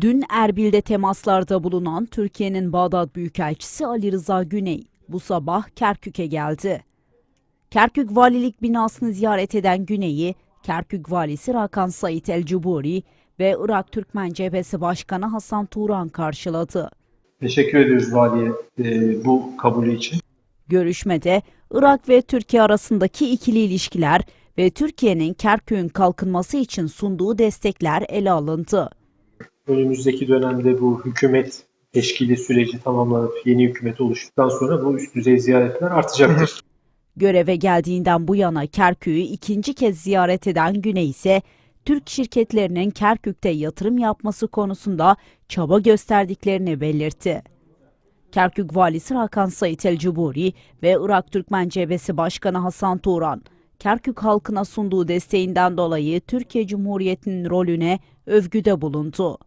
Dün Erbil'de temaslarda bulunan Türkiye'nin Bağdat Büyükelçisi Ali Rıza Güney bu sabah Kerkük'e geldi. Kerkük Valilik binasını ziyaret eden Güney'i Kerkük Valisi Rakan Sait El Cuburi ve Irak Türkmen Cephesi Başkanı Hasan Turan karşıladı. Teşekkür ediyoruz valiye e, bu kabulü için. Görüşmede Irak ve Türkiye arasındaki ikili ilişkiler ve Türkiye'nin Kerkük'ün kalkınması için sunduğu destekler ele alındı. Önümüzdeki dönemde bu hükümet teşkili süreci tamamlanıp yeni hükümet oluştuktan sonra bu üst düzey ziyaretler artacaktır. Göreve geldiğinden bu yana Kerkük'ü ikinci kez ziyaret eden Güney ise Türk şirketlerinin Kerkük'te yatırım yapması konusunda çaba gösterdiklerini belirtti. Kerkük Valisi Hakan Sait El Cuburi ve Irak Türkmen Cephesi Başkanı Hasan Turan, Kerkük halkına sunduğu desteğinden dolayı Türkiye Cumhuriyeti'nin rolüne övgüde bulundu.